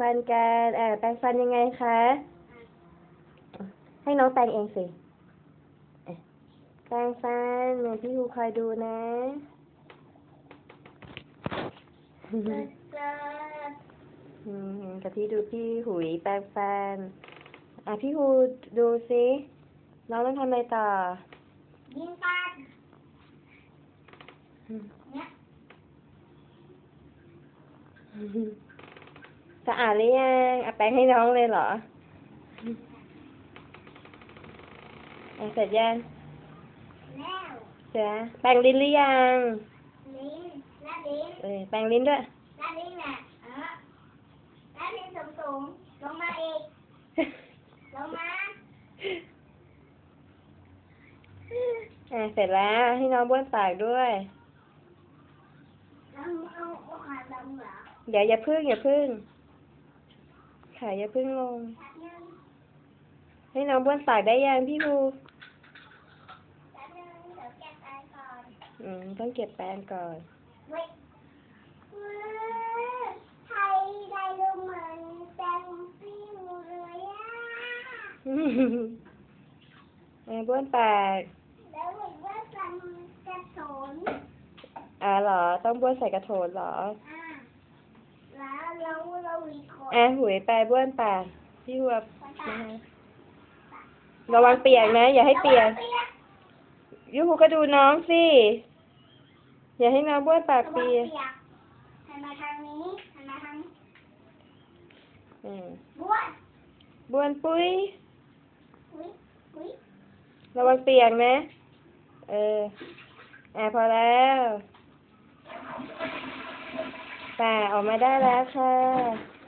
ฟันกันอ่าแปรงฟันยังไงคะ ให้น้องแปรงเองสิอะแปรงฟันเดี๋ยวพี่ครูคอยดูนะอืมกับพี่ดูพี่หุยแปรงฟัน อะพี่ครูดูสิน้องต้องทำอะไรต่อ ยิงปันอืมเนี่ย สะอาดหรือยังอะแปรงให้น้องเลยเหรออะเสร็จยังแล้วเจ๊แปรงลิ้นหรือยังลิ้นและลิ้นเออแปรงลิ้นด้วยและลิ้นน่ะเออและลิ้นสูงสูงๆลงมาอีกลงมาอะเสร็จแล้ว ให้น้องบ้วนปากด้วยแล้วเอาเอาขาดำเหรอเดี๋ยวอย่าพึ่งอย่าพึ่ง ขาอย่าพึ่งลงแป๊บนึงให้น้องบ้วนปากได้ยังพี่ครูแป๊บนึงเดี๋ยวแกะไปก่อนอืมต้องเก็บแปรงก่อนเว้ยว้าวไทยได้ดูเหมือนแตงปิ้วเลยอะอะบ้วนปากแล้วเห็นว่าจำกระโถนอ่าเหรอ ต้องบ้วนใส่กระโถนเหรอ อ่าแล้วเราเราอีกคนอะหุยไปบ้วนปากพี่หัวคนนะตาคะระวังเปียกนะ อย่าให้เปียกระวังเปียกยูหูก็ดูน้องสิ อย่าให้น้องบ้วนปากระวังเปีเปียยกกหันมาทางนี้หันมาทางนี้อืมบ้วนบ้วนปุ้ยอุ้ยอุ้ยระวังเปียกนะ เอออะพอแล้ว แต่ออกมาได้แล้วค่ะ